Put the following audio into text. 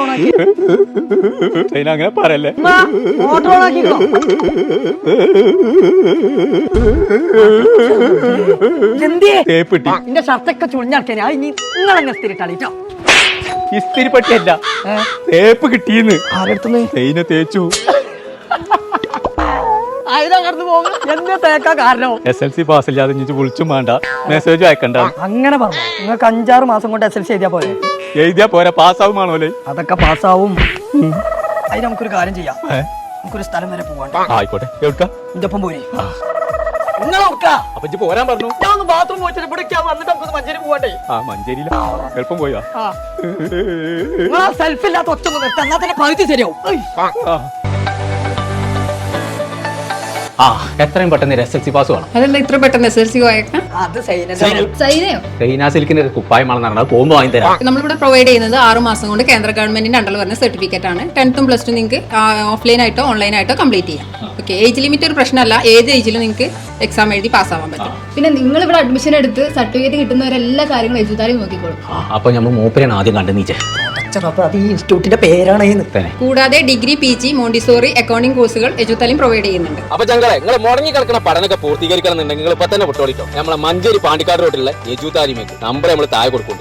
ഓണാക്കി? അങ്ങനെ പറയല്ലേ? തേപ്പിട്ടി. നിന്റെ ഷർട്ടൊക്കെ ചുളിഞ്ഞടക്കാൻ ഇനി നിങ്ങളെങ്ങനെ സ്ഥിരിട്ടാളിട്ടോ ഇസ്തിരി പട്ടിയല്ല. തേപ്പ് കിട്ടിയെന്ന് ആരെടുത്തുനിന്ന് തേയിനെ തേച്ചു. അതിനാ കടന്നു പോകും. തേക്കാ കാരണം. എസ് എൽ സി പാസ് ഇല്ലാതെ ഇഞ്ഞിട്ട് വിളിച്ചും വേണ്ട. മെസ്സേജ് അയക്കണ്ട. അങ്ങനെ പറഞ്ഞു. നിങ്ങൾക്ക് അഞ്ചാറ് മാസം കൊണ്ട് എസ് എൽ സി എഴുതിയാ പോലെ എഴുതിയാ പോരാ? പാസ്സാവുമാണോല്ലേ അതൊക്കെ പാസ്സാവും അതിന് നമുക്കൊരു കാര്യം ചെയ്യാം. നമുക്കൊരു സ്ഥലം വരെ പോവാണ്ട് ആയിക്കോട്ടെ. എവിടുക്ക? എന്റെ ഒപ്പം പോരെ പോരാൻ പറഞ്ഞു. ഞാൻ ബാത്റൂം പോയിട്ട് ഇവിടെ വന്നിട്ട് നമുക്ക് മഞ്ചേരി പോവാണ്ടേ? ആ മഞ്ചേരിയില. എളുപ്പം പോയാ ആ. നിങ്ങൾ ആ സെൽഫ് ഇല്ലാത്ത ഒറ്റ നിർത്താൻ എന്നാ തന്നെ പകുതി ശരിയാവും. ആ. എത്രയും പെട്ടെന്ന് എസ് എൽ സി പാസ് വേണം. അതെന്താ ഇത്ര പെട്ടെന്ന് എസ് എൽ സി അത് സൈന സൈനയോ? റെയ്ന സിൽക്കിന്റെ കുപ്പായമാണെന്ന് പറഞ്ഞാൽ പോകുമ്പോൾ വാങ്ങി തരാം. നമ്മളിവിടെ പ്രൊവൈഡ് ചെയ്യുന്നത് ആറ് മാസം കൊണ്ട് കേന്ദ്ര ഗവൺമെന്റിന്റെ അണ്ടർ വരുന്ന സർട്ടിഫിക്കറ്റ് ആണ്. ടെൻത്തും പ്ലസ് ടു നിങ്ങൾക്ക് ഓഫ്ലൈൻ ആയിട്ടോ ഓൺലൈൻ ആയിട്ടോ കംപ്ലീറ്റ് ചെയ്യാം. ഓക്കെ ഏജ് ലിമിറ്റ് ഒരു പ്രശ്നമല്ല. ഏത് ഏജിലും നിങ്ങൾക്ക് എക്സാം എഴുതി പാസ്സാവാൻ പറ്റും. പിന്നെ നിങ്ങൾ ഇവിടെ അഡ്മിഷൻ എടുത്ത് സർട്ടിഫിക്കറ്റ് കിട്ടുന്നവരെല്ലാ കാര്യങ്ങളും എഴുതാലും നോക്കിക്കോളും. അപ്പൊ നമ്മൾ മൂപ്പരാണ് ആദ്യം കണ്ടു നീച്ചേ അത് ഈ ഇൻസ്റ്റിറ്റ്യൂട്ടിന്റെ പേരാണ് കൂടാതെ degree P G Montessori accounting കോഴ്സുകൾ എജുത്താലും പ്രൊവൈഡ് ചെയ്യുന്നുണ്ട്. അപ്പൊ ചങ്കളെ നിങ്ങൾ മുടങ്ങി കിടക്കുന്ന പഠനമൊക്കെ പൂർത്തീകരിക്കണം എന്നുണ്ടെങ്കിൽ ഇപ്പൊ തന്നെ വിട്ടോളിക്കും നമ്മളെ മഞ്ചേരി പാണ്ടിക്കാട് റോഡിലുള്ള യജു താരിമേക്ക് നമ്പർ നമ്മൾ താഴെ കൊടുക്കും